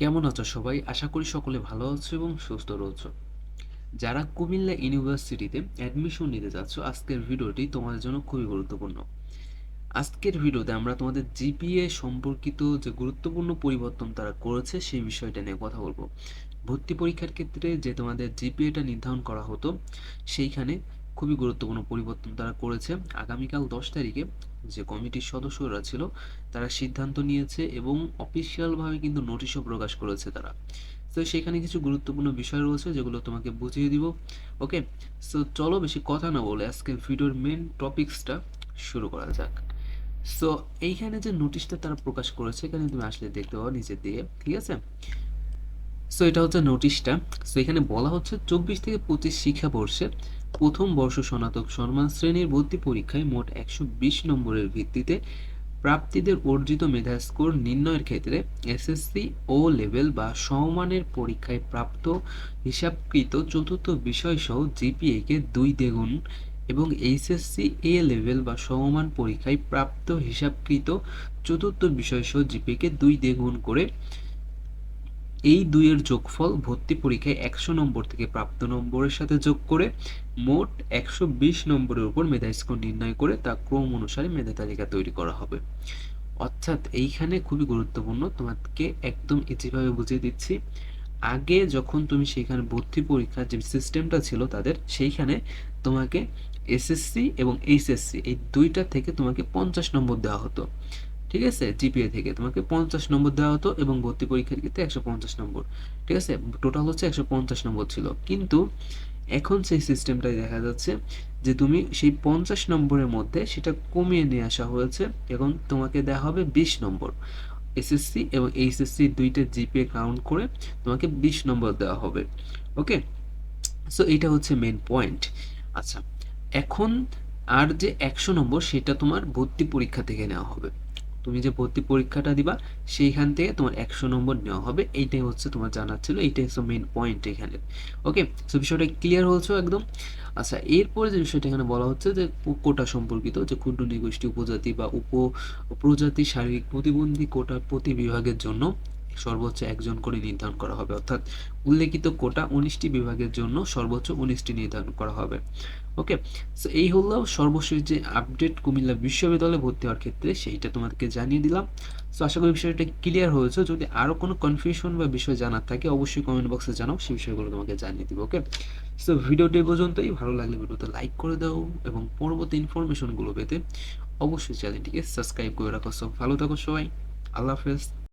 কেমন আছো সবাই? আশা করি সকলে ভালো আছো এবং সুস্থ রয়েছো। যারা কুমিল্লা ইউনিভার্সিটিতে অ্যাডমিশন নিতে যাচ্ছ, আজকের ভিডিওটি তোমাদের জন্য খুবই গুরুত্বপূর্ণ। আজকের ভিডিওতে আমরা তোমাদের জিপিএ সম্পর্কিত যে গুরুত্বপূর্ণ পরিবর্তন তারা করেছে, সেই বিষয়টা নিয়ে কথা বলব। ভর্তি পরীক্ষার ক্ষেত্রে যে তোমাদের জিপিএটা নির্ধারণ করা হতো, সেইখানে খুবই গুরুত্বপূর্ণ পরিবর্তন তারা করেছে। আগামীকাল দশ তারিখে যে কমিটির সদস্যরা ছিল, তারা সিদ্ধান্ত নিয়েছে এবং অফিসিয়ালভাবে কিন্তু নোটিশও প্রকাশ করেছে তারা। তো সেখানে কিছু গুরুত্বপূর্ণ বিষয় রয়েছে যেগুলো তোমাকে বুঝিয়ে দিব। ওকে? সো চলো বেশি কথা না বলে আজকে ভিডিওর মেন টপিকসটা শুরু করা যাক। সো এইখানে যে নোটিশটা তারা প্রকাশ করেছে, এখানে তুমি আসলে দেখতে পাবো নিচের দিকে, ঠিক আছে? সো এটা হচ্ছে নোটিশটা। সো এখানে বলা হচ্ছে চব্বিশ থেকে পঁচিশ শিক্ষাবর্ষে প্রথম বর্ষ স্নাতক সম্মান শ্রেণির ভর্তি পরীক্ষায় মোট একশো বিশ নম্বরের ভিত্তিতে প্রাপ্তিদের অর্জিত মেধা স্কোর নির্ণয়ের ক্ষেত্রে এসএসসি ও লেভেল বা সমমানের পরীক্ষায় প্রাপ্ত হিসাবকৃত চতুর্থ বিষয়সহ জিপিএকে দুই দ্বিগুণ এবং এইচএসসি এ লেভেল বা সমমান পরীক্ষায় প্রাপ্ত হিসাবকৃত চতুর্থ বিষয়সহ জিপিএকে দুই দ্বিগুণ করে এই দুইয়ের যোগফল ভর্তি পরীক্ষায় একশো নম্বর থেকে প্রাপ্ত নম্বরের সাথে যোগ করে মোট একশো বিশ নম্বরের উপর মেধা স্কোর নির্ণয় করে তা ক্রম অনুসারে মেধা তালিকা তৈরি করা হবে। অর্থাৎ এইখানে খুবই গুরুত্বপূর্ণ তোমাকে একদম ইজিভাবে বুঝিয়ে দিচ্ছি। আগে যখন তুমি সেইখানে ভর্তি পরীক্ষার যে সিস্টেমটা ছিল তাদের, সেইখানে তোমাকে এসএসসি এবং এইচএসসি এই দুইটা থেকে তোমাকে পঞ্চাশ নম্বর দেওয়া হতো। ঠিক আছে? জিপিএ থেকে। তোমাকে পঞ্চাশ নম্বর দেওয়া হতো এবং ভর্তি পরীক্ষার ক্ষেত্রে একশো পঞ্চাশ নম্বর। ঠিক আছে? টোটাল হচ্ছে একশো পঞ্চাশ নম্বর ছিল। কিন্তু এখন সেই সিস্টেমটাই দেখা যাচ্ছে যে তুমি সেই পঞ্চাশ নম্বরের মধ্যে সেটা কমিয়ে নিয়ে আসা হয়েছে এবং তোমাকে দেওয়া হবে বিশ নম্বর। এসএসসি এবং এইচএসসি দুইটা জিপিএ কাউন্ট করে তোমাকে বিশ নম্বর দেওয়া হবে। ওকে সো এটা হচ্ছে মেন পয়েন্ট আচ্ছা এখন আর যে একশো নম্বর সেটা তোমার ভর্তি পরীক্ষা থেকে নেওয়া হবে। তুমি যে ভর্তি পরীক্ষাটা দিবা, সেইখান থেকে তোমার একশো নম্বর নেওয়া হবে। এইটাই হচ্ছে তোমার জানার ছিল, এইটাই হচ্ছে মেন পয়েন্ট এখানে। ওকে সো বিষয়টা ক্লিয়ার হচ্ছে একদম? আচ্ছা এরপরে যে বিষয়টা এখানে বলা হচ্ছে যে কোটা সম্পর্কিত, যে ক্ষুদ্র নিগোষ্ঠী, উপজাতি বা উপ প্রজাতি শারীরিক প্রতিবন্ধী কোটা প্রতি বিভাগের জন্য সর্বোচ্চ একজন করে নির্ধারণ করা হবে। অর্থাৎ উল্লেখিত কোটা উনিশটি বিভাগের জন্য সর্বোচ্চ উনিশটি নির্ধারণ করা হবে। ওকে? সো এই হলো সর্বশেষ যে আপডেট কুমিল্লা বিশ্ববিদ্যালয়ে ভর্তি হওয়ার ক্ষেত্রে, সেইটা তোমাদেরকে জানিয়ে দিলাম। সো আশা করি বিষয়টা ক্লিয়ার হয়েছে। যদি আরও কোনো কনফিউশন বা বিষয় জানার থাকে, অবশ্যই কমেন্ট বক্সে জানাও, সেই বিষয়গুলো তোমাকে জানিয়ে দিব, ওকে? সো ভিডিওটি পর্যন্তই। ভালো লাগলে ভিডিওতে লাইক করে দাও এবং পরবর্তী ইনফরমেশনগুলো পেতে অবশ্যই চ্যানেলটিকে সাবস্ক্রাইব করে রাখো। সব ভালো থাকো সবাই। আল্লাহ হাফেজ।